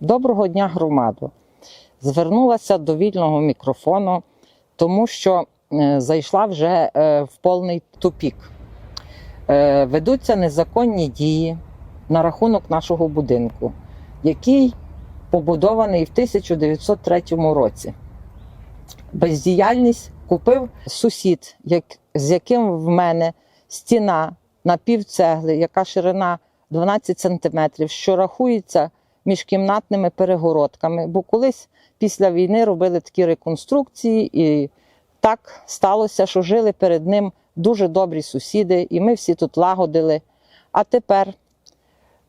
Доброго дня, громаду. Звернулася до вільного мікрофону, тому що е, зайшла вже е, в повний тупік. Е, ведуться незаконні дії на рахунок нашого будинку, який побудований в 1903 році. Бездіяльність купив сусід, як, з яким в мене стіна на півцегли, яка ширина 12 сантиметрів, що рахується міжкімнатними перегородками. Бо колись після війни робили такі реконструкції, і так сталося, що жили перед ним дуже добрі сусіди, і ми всі тут лагодили. А тепер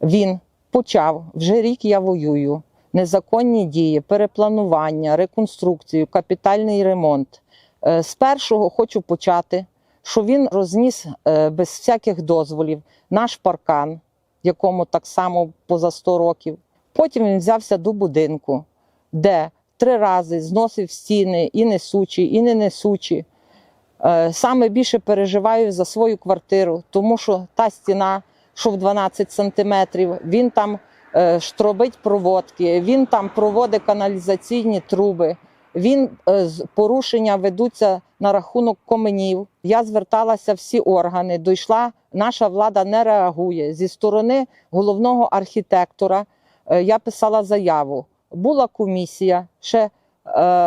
він почав вже рік я воюю. Незаконні дії, перепланування, реконструкцію, капітальний ремонт. Е, З першого хочу почати, що він розніс е, без всяких дозволів наш паркан, якому так само поза 100 років. Потім він взявся до будинку, де три рази зносив стіни і несучі, і не несучі. Е, Саме більше переживаю за свою квартиру, тому що та стіна, що в 12 сантиметрів, він там е, штробить проводки, він там проводить каналізаційні труби. Він е, порушення ведуться на рахунок коменів. Я зверталася всі органи. Дійшла, наша влада не реагує. Зі сторони головного архітектора я писала заяву. Була комісія ще е,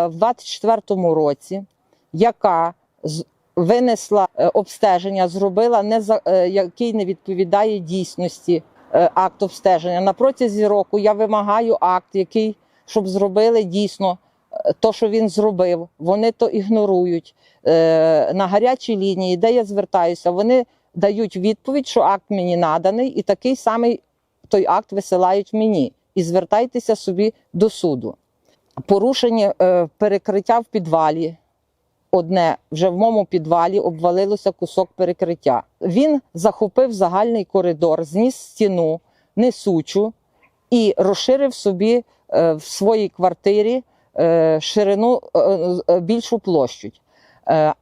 в 24-му році, яка з- винесла е, обстеження, зробила не за е, який не відповідає дійсності е, акт обстеження. На протязі року я вимагаю акт, який щоб зробили дійсно е, то, що він зробив. Вони то ігнорують Е, на гарячій лінії, де я звертаюся. Вони дають відповідь, що акт мені наданий, і такий самий той акт висилають мені. І звертайтеся собі до суду. Порушення е, перекриття в підвалі. Одне вже в моєму підвалі обвалилося кусок перекриття. Він захопив загальний коридор, зніс стіну несучу і розширив собі е, в своїй квартирі е, ширину більшу площу.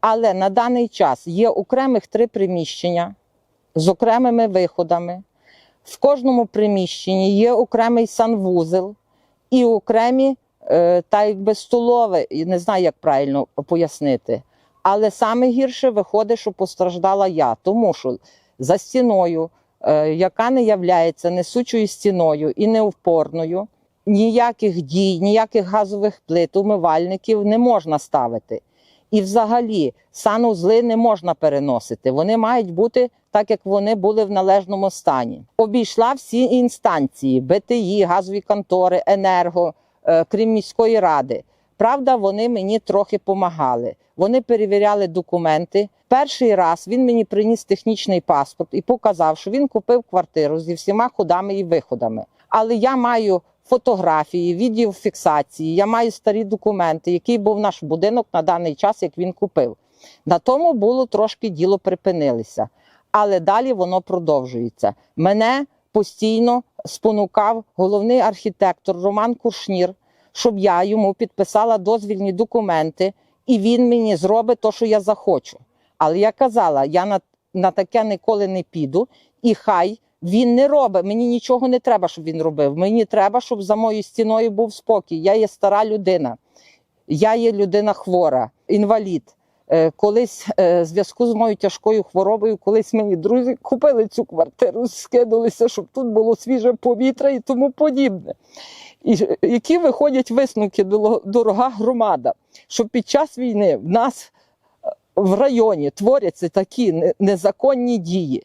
Але на даний час є окремих три приміщення з окремими виходами. В кожному приміщенні є окремий санвузел і окремі, е, та якби столове, не знаю, як правильно пояснити. Але саме гірше виходить, що постраждала я, тому що за стіною, е, яка не являється несучою стіною і неопорною, ніяких дій, ніяких газових плит, умивальників не можна ставити. І взагалі санузли не можна переносити. Вони мають бути так, як вони були в належному стані. Обійшла всі інстанції: БТІ, газові контори, енерго, е, крім міської ради. Правда, вони мені трохи помагали. Вони перевіряли документи. Перший раз він мені приніс технічний паспорт і показав, що він купив квартиру зі всіма ходами і виходами. Але я маю фотографії, відеофіксації, я маю старі документи, який був наш будинок на даний час, як він купив. На тому було трошки діло припинилося, але далі воно продовжується. Мене постійно спонукав головний архітектор Роман Куршнір, щоб я йому підписала дозвільні документи, і він мені зробить те, що я захочу. Але я казала, я на, на таке ніколи не піду, і хай він не робить. Мені нічого не треба, щоб він робив. Мені треба, щоб за моєю стіною був спокій. Я є стара людина, я є людина хвора, інвалід. Е, Колись е, в зв'язку з моєю тяжкою хворобою, колись мені друзі купили цю квартиру, скидалися, щоб тут було свіже повітря і тому подібне. І які виходять висновки, дорога громада, що під час війни в нас е, в районі творяться такі незаконні дії.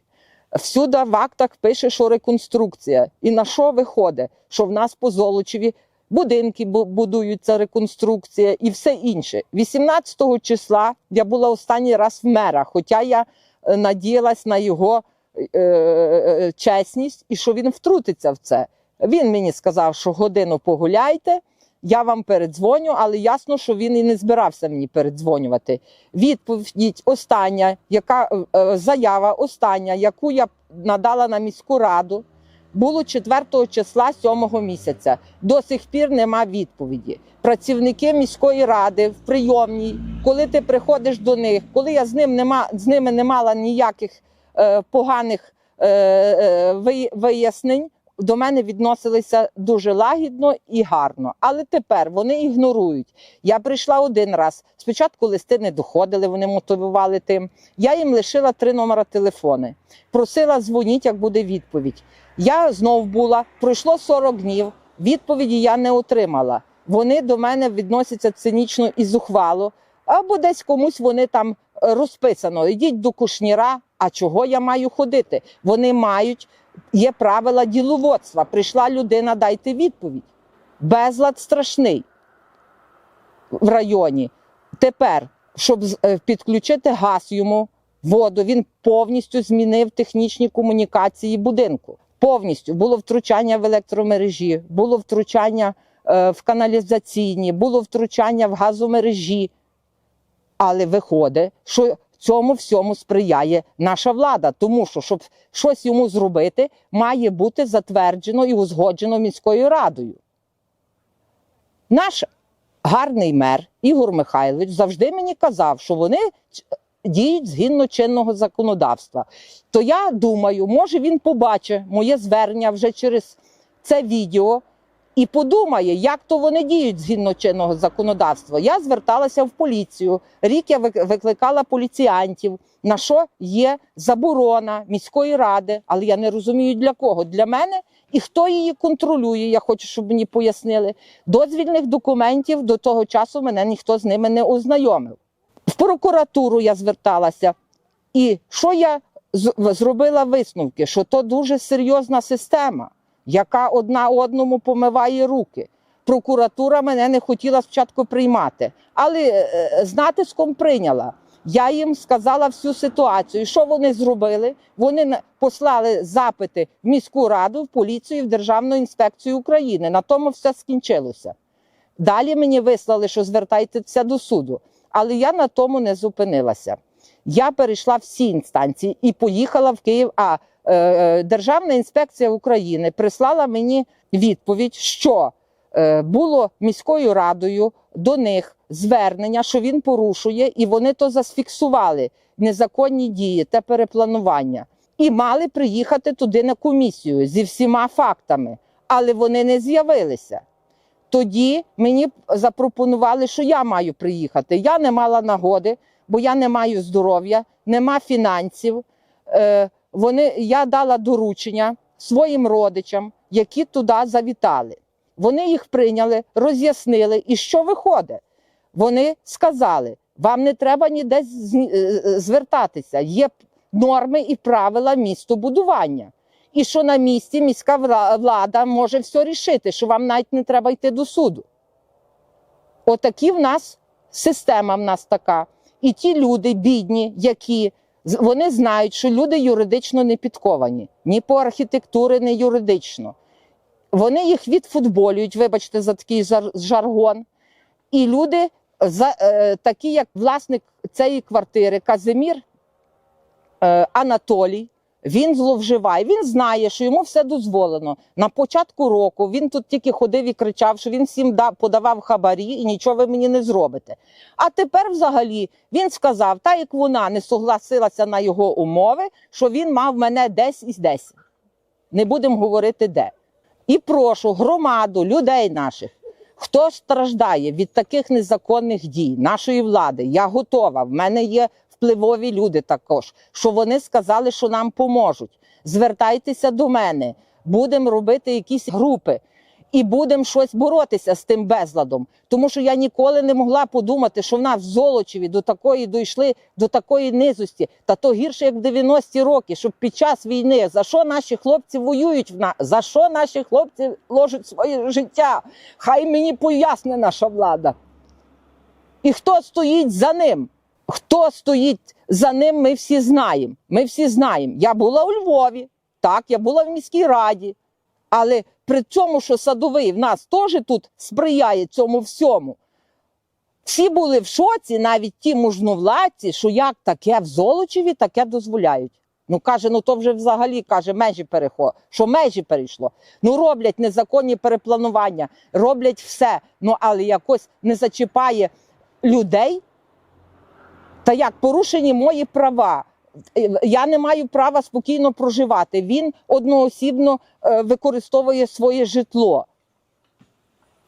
Всюди в актах пише, що реконструкція. І на що виходить? Що в нас по Золочеві будинки будуються, реконструкція і все інше. 18 числа я була останній раз в мера, хоча я е, надіялась на його е, е, чесність і що він втрутиться в це. Він мені сказав, що годину погуляйте, я вам передзвоню, але ясно, що він і не збирався мені передзвонювати. Відповідь остання, яка е, е, заява остання, яку я надала на міську раду, було 4 числа 7 місяця. До сих пір нема відповіді. Працівники міської ради в прийомній, коли ти приходиш до них, коли я з ним нема з ними не мала ніяких е, поганих е, е, вияснень, до мене відносилися дуже лагідно і гарно. Але тепер вони ігнорують. Я прийшла один раз. Спочатку листи не доходили, вони мотивували тим. Я їм лишила три номера телефони. Просила дзвоніть, як буде відповідь. Я знов була, пройшло 40 днів. Відповіді я не отримала. Вони до мене відносяться цинічно і зухвало. Або десь комусь вони там е, розписано: йдіть до кушніра. А чого я маю ходити? Вони мають, є правила діловодства. Прийшла людина, дайте відповідь. Безлад страшний в районі. Тепер, щоб е, підключити газ йому, воду, він повністю змінив технічні комунікації будинку. Повністю було втручання в електромережі, було втручання е, в каналізаційні, було втручання в газомережі. Але виходить, що цьому всьому сприяє наша влада, тому що щоб щось йому зробити, має бути затверджено і узгоджено міською радою. Наш гарний мер Ігор Михайлович завжди мені казав, що вони діють згідно чинного законодавства. То я думаю, може він побачить моє звернення вже через це відео і подумає, як то вони діють згідно чинного законодавства. Я зверталася в поліцію. Рік я викликала поліціянтів, на що є заборона міської ради, але я не розумію для кого. Для мене і хто її контролює. Я хочу, щоб мені пояснили. Дозвільних документів до того часу мене ніхто з ними не ознайомив. В прокуратуру я зверталася. І що я зробила висновки? Що то дуже серйозна система, яка одна одному помиває руки. Прокуратура мене не хотіла спочатку приймати, але е, з натиском прийняла. Я їм сказала всю ситуацію. Що вони зробили? Вони послали запити в міську раду, в поліцію, в Державну інспекцію України. На тому все скінчилося. Далі мені вислали, що звертайтеся до суду. Але я на тому не зупинилася. Я перейшла всі інстанції і поїхала в Київ. А е, е, Державна інспекція України прислала мені відповідь, що е, було міською радою до них звернення, що він порушує, і вони то зафіксували незаконні дії та перепланування. І мали приїхати туди на комісію зі всіма фактами, але вони не з'явилися. Тоді мені запропонували, що я маю приїхати. Я не мала нагоди, бо я не маю здоров'я, нема фінансів. Вони, я дала доручення своїм родичам, які туди завітали. Вони їх прийняли, роз'яснили, і що виходить? Вони сказали: вам не треба ніде е, звертатися. Є норми і правила містобудування. І що на місці міська влада може все рішити, що вам навіть не треба йти до суду. Отакі в нас система в нас така. І ті люди, бідні, які вони знають, що люди юридично не підковані, ні по архітектури, ні юридично. Вони їх відфутболюють, вибачте, за такий жаргон. І люди, за, е, такі як власник цієї квартири, Казимір е, Анатолій, він зловживає, він знає, що йому все дозволено. На початку року він тут тільки ходив і кричав, що він всім да, подавав хабарі і нічого ви мені не зробите. А тепер, взагалі, він сказав, та як вона не согласилася на його умови, що він мав мене десь із десь. Не будемо говорити де. І прошу громаду, людей наших, хто страждає від таких незаконних дій нашої влади, я готова. В мене є впливові люди також, що вони сказали, що нам поможуть. Звертайтеся до мене, будемо робити якісь групи. І будемо щось боротися з тим безладом. Тому що я ніколи не могла подумати, що в нас в Золочеві до такої дійшли до такої низості. Та то гірше, як в 90-ті роки, щоб під час війни за що наші хлопці воюють в нас, за що наші хлопці ложать своє життя? Хай мені поясне наша влада. І хто стоїть за ним? Хто стоїть за ним, ми всі знаємо. Ми всі знаємо. Я була у Львові, так, я була в міській раді. Але при цьому, що садовий в нас теж тут сприяє цьому всьому. Всі були в шоці, навіть ті мужновладці, що як таке в Золочеві таке дозволяють. Ну каже, ну то вже взагалі каже, межі переход, що межі перейшло. Ну роблять незаконні перепланування, роблять все. Ну але якось не зачіпає людей. Та як порушені мої права. я не маю права спокійно проживати. Він одноосібно е, використовує своє житло.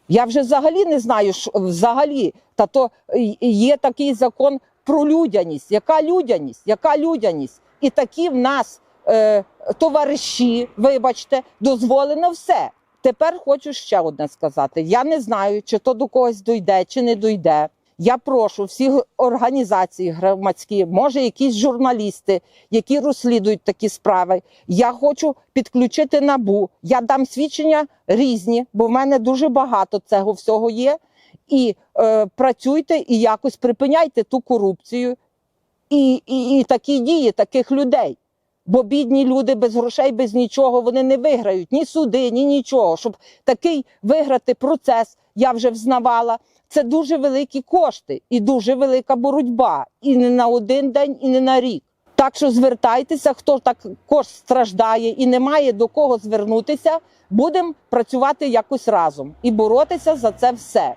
Я вже взагалі не знаю, що взагалі. Та то е, є такий закон про людяність. Яка людяність? Яка людяність? І такі в нас е, товариші, вибачте, дозволено все. Тепер хочу ще одне сказати. Я не знаю, чи то до когось дойде, чи не дойде. Я прошу всі організації громадські, може, якісь журналісти, які розслідують такі справи. Я хочу підключити набу. Я дам свідчення різні, бо в мене дуже багато цього всього є. І е, працюйте і якось припиняйте ту корупцію і, і, і такі дії таких людей. Бо бідні люди без грошей, без нічого, вони не виграють ні суди, ні нічого. Щоб такий виграти процес, я вже взнавала. Це дуже великі кошти і дуже велика боротьба. І не на один день, і не на рік. Так що звертайтеся, хто також страждає і не має до кого звернутися, будемо працювати якось разом і боротися за це все.